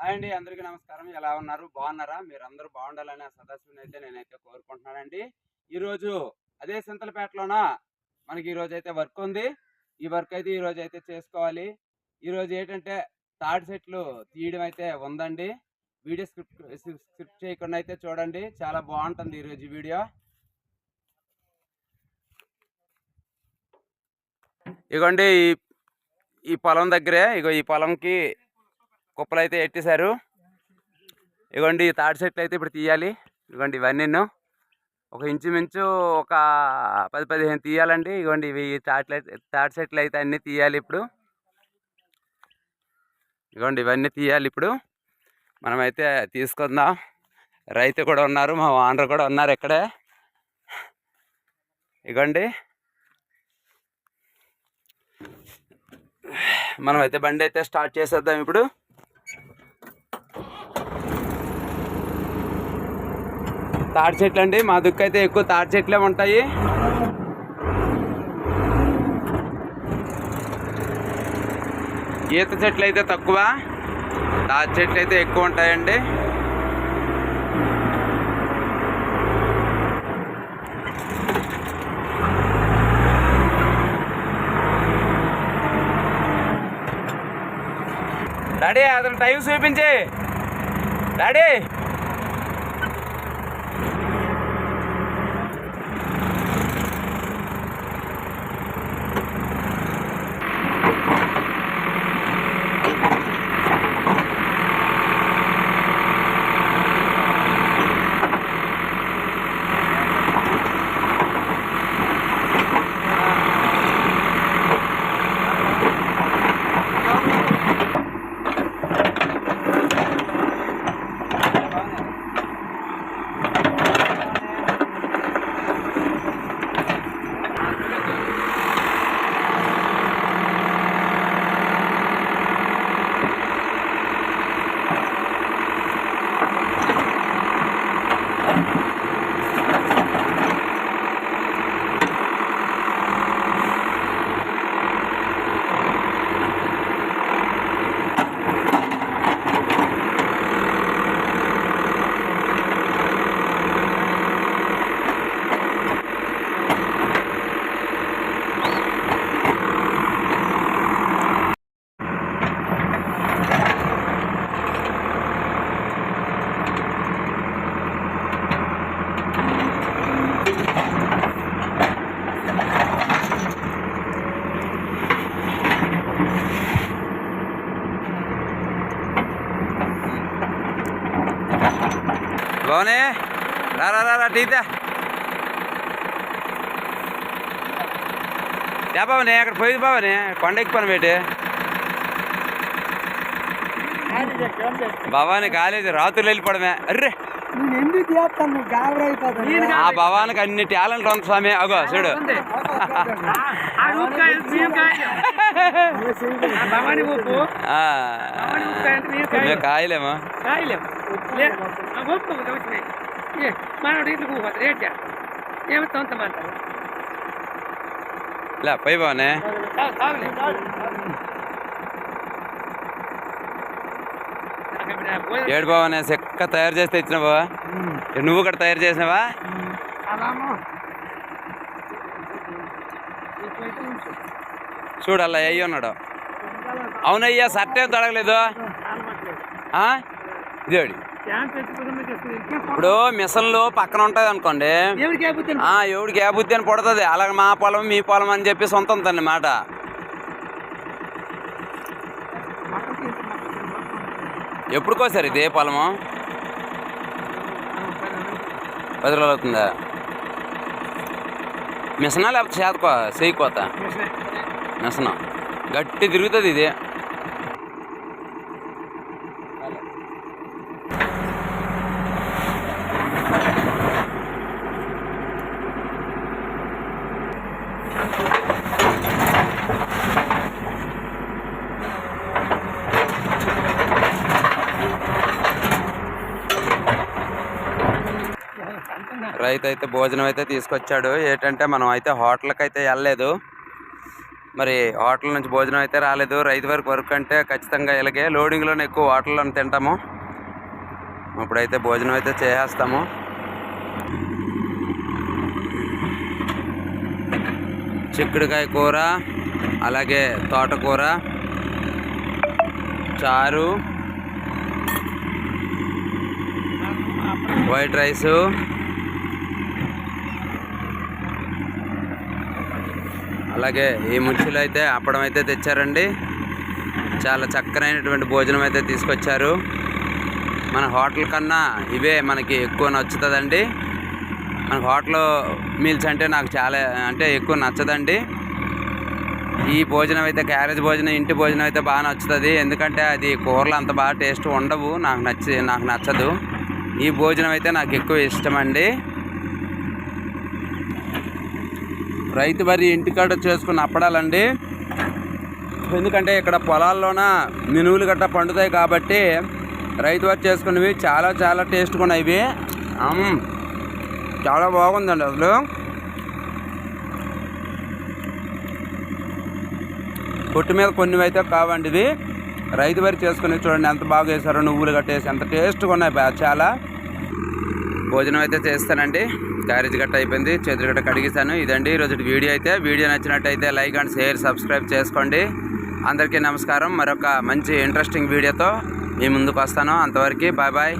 Hi అండి అందరికీ నమస్కారం. ఎలా ఉన్నారు? బాగున్నారా? మీరు అందరూ బాగుండాలని సదస్సునైతే సదాశివుని అయితే నేనైతే కోరుకుంటున్నానండి. ఈరోజు అదే సింతలపేటలోన? మనకి ఈరోజు అయితే వర్క్ ఉంది. ఈ వర్క్ అయితే ఈరోజు అయితే చేసుకోవాలి. ఈరోజు ఏంటంటే థర్డ్ సెట్లు తీయడం అయితే ఉందండి. వీడియో స్క్రిప్ట్ స్క్రిప్ట్ చేయకుండా అయితే చూడండి. చాలా బాగుంటుంది ఈరోజు వీడియో. ఇగోండి ఈ ఈ పొలం దగ్గరే ఇగో ఈ పొలంకి కుప్పలు అయితే ఎట్టేశారు. ఇగోండి తాటి చెట్లు అయితే ఇప్పుడు తీయాలి. ఇగోండి ఇవన్నీ ఒక ఇంచుమించు ఒక పది పదిహేను తీయాలండి. ఇగోండి ఇవి తాటి తాటి చెట్లు అయితే అన్నీ తీయాలి ఇప్పుడు. ఇగోండి ఇవన్నీ తీయాలి ఇప్పుడు. మనమైతే తీసుకుందాం. రైతు కూడా ఉన్నారు మా ఓనర్ కూడా ఉన్నారు ఇక్కడే. ఇగోండి. మనమైతే బండి అయితే స్టార్ట్ చేసేద్దాం ఇప్పుడు. తాటి చెట్లు అండి. మా దుక్కు అయితే ఎక్కువ తాటి చెట్లే ఉంటాయి. ఈత చెట్లు అయితే తక్కువ తాటి చెట్లు అయితే ఎక్కువ ఉంటాయండి. డాడీ అతను టైం చూపించి. డాడీ బావనే రా రా రా రా టీతే యా బావనే అక్కడ పోయింది బావనే కొండ ఎక్కిపోను పెట్టి భవాని కాలేదు రాత్రులు వెళ్ళిపోవడమే. అర్రే. ఆ భవానికి అన్ని టాలెంట్ ఉంది స్వామి. అగో చూడు. కాయలేమో. కాయలేము లే మనోడు ఇట్లా రేట్ ఏమో తొంతమంటారు లే పోయి బావనే తాగులే. ఏడు బావనే చెక్క తయారు చేస్తే ఇచ్చిన బావా. ఏ, నువ్వు కూడా తయారు చేసినావా? చూడు అలా అయ్యి ఉన్నాడు. అవునయ్యా షర్ట్ ఏం తొడగలేదు. ఆ? ఇదేడి. ఇప్పుడు మిషన్లు పక్కన ఉంటుంది అనుకోండి. ఎవడికి ఏ బుద్ధి అని పడుతుంది. అలాగే మా పొలం మీ పొలం అని చెప్పి సొంతం తన మాట. ఎప్పుడుకోసారు ఇది పొలము? పది రోజులు అవుతుందా? మిషనా లేకపోతే చేతకో చేయకోత మిషను. గట్టి తిరుగుతుంది ఇది. రైతు అయితే భోజనం అయితే తీసుకొచ్చాడు ఏంటంటే మనం అయితే హోటల్కి అయితే వెళ్ళలేదు. మరి హోటల్ నుంచి భోజనం అయితే రాలేదు. రైతు వరకు వర్క్ అంటే ఖచ్చితంగా ఇలాగే లోడింగ్లోనే ఎక్కువ హోటల్లో తింటాము. ఇప్పుడైతే భోజనం అయితే చేసేస్తాము. చిక్కుడుకాయ కూర అలాగే తోటకూర చారు వైట్ రైసు అలాగే ఈ ముచ్చులు అయితే అప్పడం అయితే తెచ్చారండి. చాలా చక్కనైనటువంటి భోజనం అయితే తీసుకొచ్చారు. మన హోటల్ కన్నా ఇవే మనకి ఎక్కువ నచ్చుతుందండి. మన హోటల్ మీల్స్ అంటే నాకు చాలా అంటే ఎక్కువ నచ్చదండి. ఈ భోజనం అయితే క్యారేజ్ భోజనం ఇంటి భోజనం అయితే బాగా నచ్చుతుంది. ఎందుకంటే అది కూరలు అంత బాగా టేస్ట్ ఉండవు. నాకు నచ్చి నాకు నచ్చదు. ఈ భోజనం అయితే నాకు ఎక్కువ ఇష్టమండి. రైతు వరి ఇంటికాడ చేసుకున్న అప్పడాలండి. ఎందుకంటే ఇక్కడ పొలాల్లోన మినువులు గట్ట పండుతాయి కాబట్టి రైతు వారు చేసుకున్నవి చాలా చాలా టేస్ట్గా ఉన్నాయి ఇవి చాలా బాగుందండి అసలు. పొట్టు మీద కొన్ని అయితే కావండి ఇది రైతు వారి చేసుకుని చూడండి ఎంత బాగా వేసారో నువ్వులు కట్టేసి ఎంత టేస్ట్గా ఉన్నాయి చాలా. భోజనం అయితే చేస్తానండి. క్యారేజ్ గట్ట అయిపోయింది చేతులు గట్ట కడిగిస్తాను ఇదండి ఈరోజు వీడియో అయితే. వీడియో నచ్చినట్టయితే లైక్ అండ్ షేర్ సబ్స్క్రైబ్ చేసుకోండి. అందరికీ నమస్కారం. మరొక మంచి ఇంట్రెస్టింగ్ వీడియోతో మీ ముందుకు వస్తాను. అంతవరకు బాయ్ బాయ్.